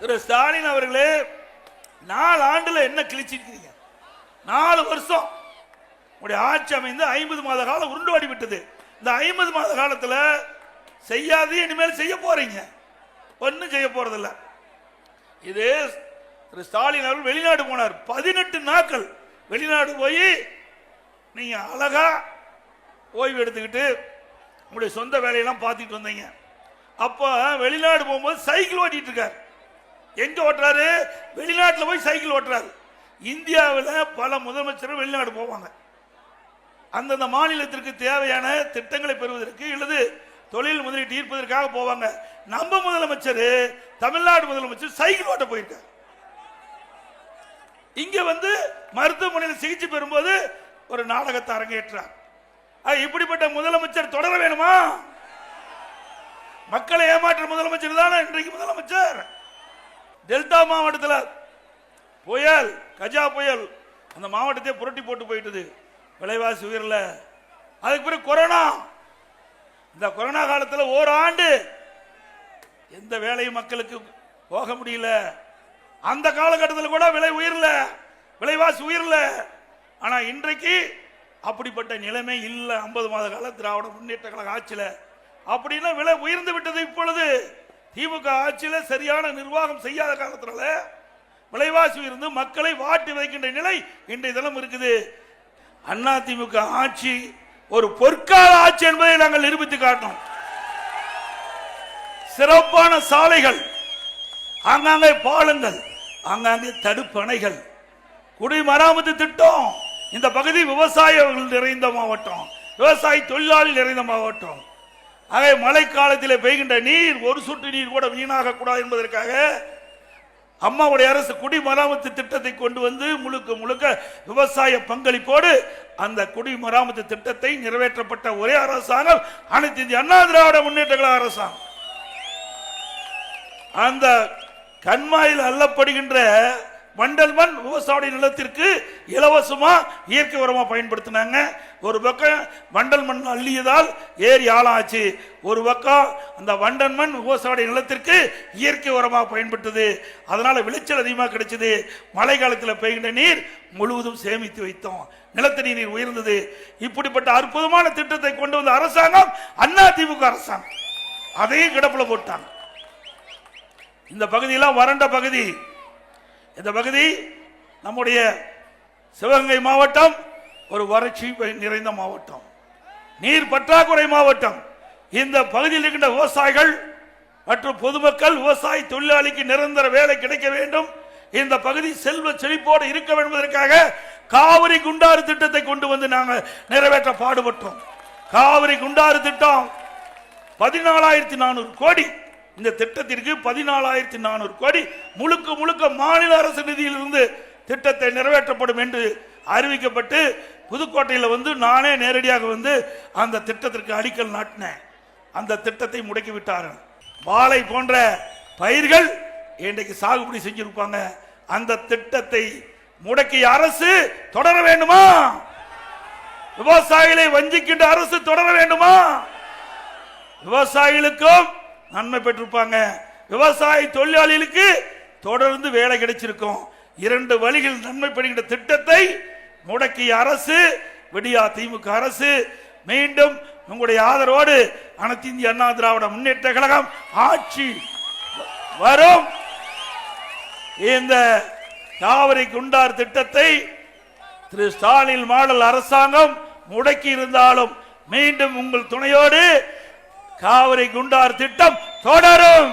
திரு ஸ்டாலின் அவர்களே நாலு ஆண்டுல என்ன கிழிச்சிருக்கீங்க நாலு வருஷம். உங்களுடைய ஆட்சி அமைந்து ஐம்பது மாத காலம் உருண்டு விட்டது. இந்த ஐம்பது மாத காலத்துல செய்யாது இனிமேல் செய்ய போறீங்க. ஒன்றும் செய்ய போறதில்ல. இது திரு ஸ்டாலின் அவர்கள் வெளிநாடு போனார். பதினெட்டு நாட்கள் வெளிநாடு போய் நீங்க அழகா ஓய்வு எடுத்துக்கிட்டு உங்களுடைய சொந்த வேலையெல்லாம் பார்த்துட்டு வந்தீங்க. அப்போ வெளிநாடு போகும்போது சைக்கிள் ஓட்டிட்டு இருக்காரு. எங்க ஓட்டுறாரு? வெளிநாட்டில் போய் சைக்கிள் ஓட்டுறாரு. இந்தியாவில் பல முதலமைச்சர்கள் வெளிநாடு போவாங்க. அந்தந்த மாநிலத்திற்கு தேவையான திட்டங்களை பெறுவதற்கு அல்லது தொழில் முதலீட்டு ஈர்ப்பதற்காக போவாங்க. நம்ம முதலமைச்சர் தமிழ்நாடு முதலமைச்சர் சைக்கிள் ஓட்ட போயிருக்கார். இங்க வந்து மருத்துவமனையில் சிகிச்சை பெறும்போது ஒரு நாடகத்தை அரங்கேற்றார். இப்படிப்பட்ட முதலமைச்சர் தொடர வேணுமா? மக்களை ஏமாற்ற முதலமைச்சர் தானே இன்றைக்கு முதலமைச்சர்? டெல்டா மாவட்டத்தில் புயல் கஜா புயல் அந்த மாவட்டத்தை புரட்டி போட்டு போயிட்டது. விலைவாசி உயரல. அதுக்கு பிறகு கொரோனா. இந்த கொரோனா காலத்தில் ஓராண்டு எந்த வேலையும் மக்களுக்கு போக முடியல. அந்த காலகட்டத்தில் கூட விலை உயரல. விலைவாசி உயரல. ஆனால் இன்றைக்கு அப்படிப்பட்ட நிலைமை இல்லை. ஐம்பது மாத கால திராவிட முன்னேற்ற கழக ஆட்சியில். அப்படின்னா விலை உயர்ந்து விட்டது இப்பொழுது. திமுக ஆட்சியில் சரியான நிர்வாகம் செய்யாத காரணத்தினால விலைவாசி இருந்து மக்களை வாட்டி வைக்கின்ற நிலை இன்றைய தினம் இருக்குது. அண்ணா திமுக ஆட்சி ஒரு பொற்கால ஆட்சி என்பதை நாங்கள் நிரூபித்து காட்டோம் சிறப்பான சாலைகள் ஆங்காங்கே பாலங்கள் ஆங்காங்கே தடுப்பணைகள் குடிமராமத்து திட்டம் இந்த பகுதி விவசாயிகள் நிறைந்த மாவட்டம் விவசாய தொழிலாளி நிறைந்த மாவட்டம். ஆகவே மழைக்காலத்தில் பெய்கின்ற நீர் ஒரு சொட்டு நீர் கூட வீணாக கூடாது என்பதற்காக அம்மாவுடைய அரசு குடிமராமத்து திட்டத்தை கொண்டு வந்து முழுக்க முழுக்க விவசாய பங்களிப்போடு அந்த குடிமராமத்து திட்டத்தை நிறைவேற்றப்பட்ட ஒரே அரசாங்கம் அனைத்து இந்திய அண்ணா திராவிட முன்னேற்ற கழக அரசாங்கம். அந்த கண்மாயில் அல்லப்படுகின்ற வண்டல் மண் விவசாய நிலத்திற்கு இலவசமா இயற்கை உரமா பயன்படுத்தினாங்க. ஒரு பக்கம் வண்டல் மண் அள்ளியதால் ஏரி ஆளாச்சு. ஒரு பக்கம் அந்த வண்டல் மண் விவசாய நிலத்திற்கு இயற்கை உரமாக பயன்பட்டது. அதனால விளைச்சல் அதிகமாக கிடைச்சது. மழை காலத்தில் பெய்கின்ற நீர் முழுவதும் சேமித்து வைத்தோம். நிலத்தடி நீர் உயர்ந்தது. இப்படிப்பட்ட அற்புதமான திட்டத்தை கொண்டு வந்த அரசாங்கம் அண்ணா திமுக அரசாங்கம். அதையும் கிடப்பில் போட்டாங்க. இந்த பகுதியெல்லாம் வறண்ட பகுதி. இந்த பகுதி நம்முடைய சிவகங்கை மாவட்டம் ஒரு வறட்சி நிறைந்த மாவட்டம். நீர் பற்றாக்குறை மாவட்டம். இந்த பகுதியில் இருக்கின்ற விவசாயிகள் மற்றும் பொதுமக்கள் விவசாய தொழிலாளிக்கு நிரந்தர வேலை கிடைக்க வேண்டும். இந்த பகுதி செல்வ செழிப்போடு இருக்க வேண்டும் என்பதற்காக காவிரி குண்டாறு திட்டத்தை கொண்டு வந்து நாங்கள் நிறைவேற்ற பாடுபட்டோம். காவிரி குண்டாறு திட்டம் பதினாலாயிரத்தி நானூறு கோடி இந்த திட்டத்திற்கு பதினாலாயிரத்தி நானூறு கோடி முழுக்க முழுக்க மாநில அரசு நிதியிலிருந்து திட்டத்தை நிறைவேற்றப்படும் என்று அறிவிக்கப்பட்டு புதுக்கோட்டையில் வந்து நானே நேரடியாக வந்து அந்த திட்டத்திற்கு அடிக்கல் நாட்டினேன். அந்த திட்டத்தை முடக்கி விட்டார்கள். வாழை போன்ற பயிர்கள் இன்றைக்கு சாகுபடி செஞ்சிருப்பாங்க. அந்த திட்டத்தை முடக்கிய அரசு தொடர வேண்டுமா? விவசாயிகளை வஞ்சிக்கின்ற அரசு தொடர வேண்டுமா? விவசாயிகளுக்கும் நன்மை பெற்றிருப்பாங்க. விவசாய தொழிலாளிகளுக்கு தொடர்ந்து வேலை கிடைச்சிருக்கும். இரண்டு வழிகள் நன்மை பெறுகின்ற திட்டத்தை முடக்கிய அரசு விடியா திமுக அரசு மீண்டும் உங்களுடைய ஆதரவோடு அனைத்து இந்திய அண்ணா திராவிட முன்னேற்ற கழகம் ஆட்சி வரும். இந்த காவிரி குண்டார் திட்டத்தை திரு ஸ்டாலின் மாடல் அரசாங்கம் முடக்கி இருந்தாலும் மீண்டும் உங்கள் துணையோடு காவிரி குண்டார் திட்டம் தொடரும்.